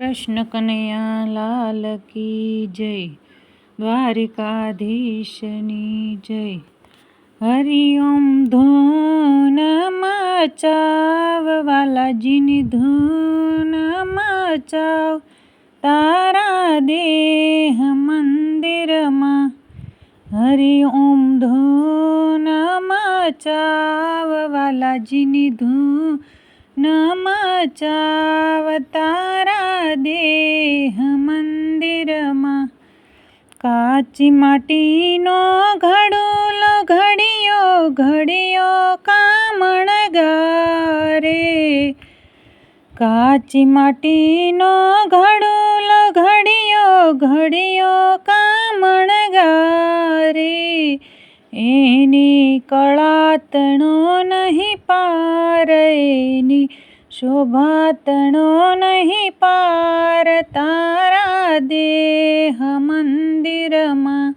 કૃષ્ણ કનૈયા લાલ કી જય. દ્વારિકાધીશની જય. હરિઓમ ધૂન મચાવ, વાલાજીની ધૂન મચાવ. તારા દેહ મંદિરમાં હરિઓમ ધૂન મચાવ, વાલાજીની ધૂન મચાવ તારા દેહ મંદિરમાં. કાચી માટીનો ઘડુલો ઘડિયો ઘડિયો કામણ ગારે. કાચી માટીનો ઘડુલો ઘડિયો ઘડિયો કામણ ગારે. એની કળાતણો નહીં પાર એની શોભાતણો નહીં પાર. તારા દેહ મંદિરમાં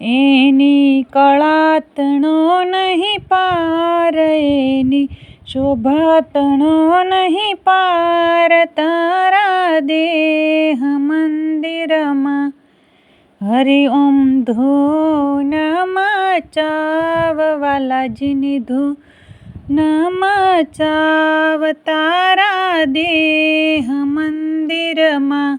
એની કળાતણો નહીં પાર, એની શોભાતણો નહીં પાર. તારા દેહ મંદિરમાં હરિ ઓમ ધૂન મચાવ વાલાજીની ધૂન મચાવ તારા દેહ મંદિરમાં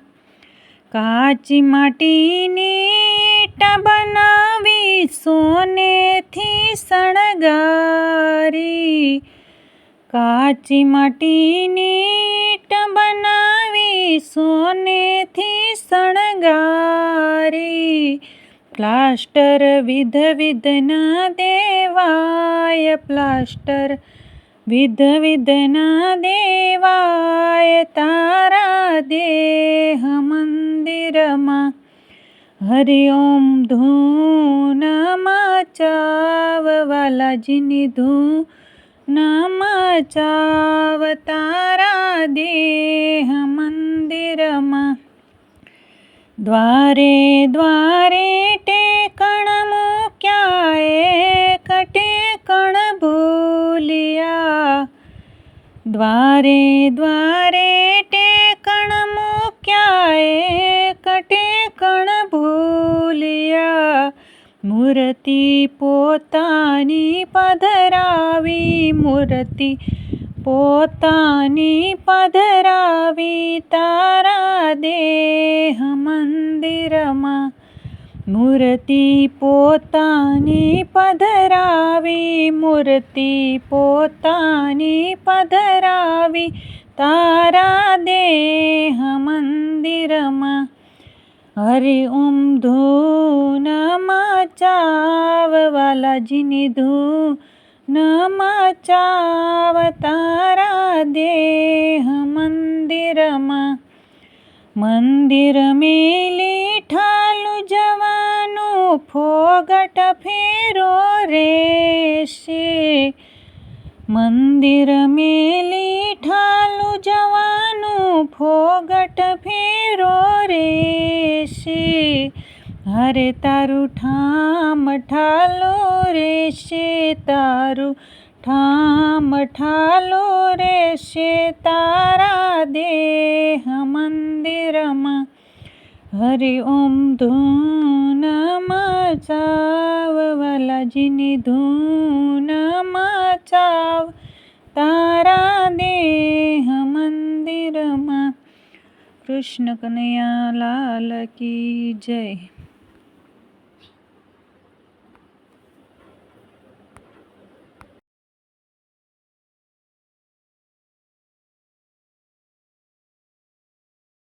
કાચી માટીની ટા બનાવી સોનેથી શણગારી. કાચી માટીની ટ બનાવી સોનેથી શણગારી. પ્લાસ્ટર વિધ વિધના દેવાય, પ્લાસ્ટર વિધ વિધના દેવાય, તારા દેહ મંદિરમાં. હરિ ઓમ ધૂન મચાવવાલાજીની ધૂ ધૂન મચાવ તારા દેહ મંદિરમાં. દ્વારે દ્વારે ટેકણ મૂક્યા એક ટેકણ ભૂલિયા. દ્વારે દ્વારે ટેકણ મૂક્યા એક ટેકણ ભૂલિયા. મૂર્તિ પોતાની પધરાવી, મૂર્તિ પોતાની પધરાવી તારા દેહ મંદિરમાં. મૂર્તિ પોતાની પધરાવી, મૂર્તિ પોતાની પધરાવી તારા દેહ મંદિરમાં. હરિ ઓમ ધૂન મચાવ વાલાજીની ધૂન મચાવ તારા દેહ મંદિરમાં. મંદિર મેલી ઠાલું જવાનું ફોગટ ફેરો રેશે. મંદિર મેલી ઠાલું જવાનું ફોગટ ફેરો રેશે. હરે તારું ઠામ ઠાલો રેશે તારું? ઠામ ઠાલો રેશે તારા દેહ મંદિરમાં. હરિ ઓમ ધૂન મચાવ વાલાજીની ધૂન મચાવ તારા દેહ મંદિરમાં. કૃષ્ણ કનૈયા લાલ કી જય.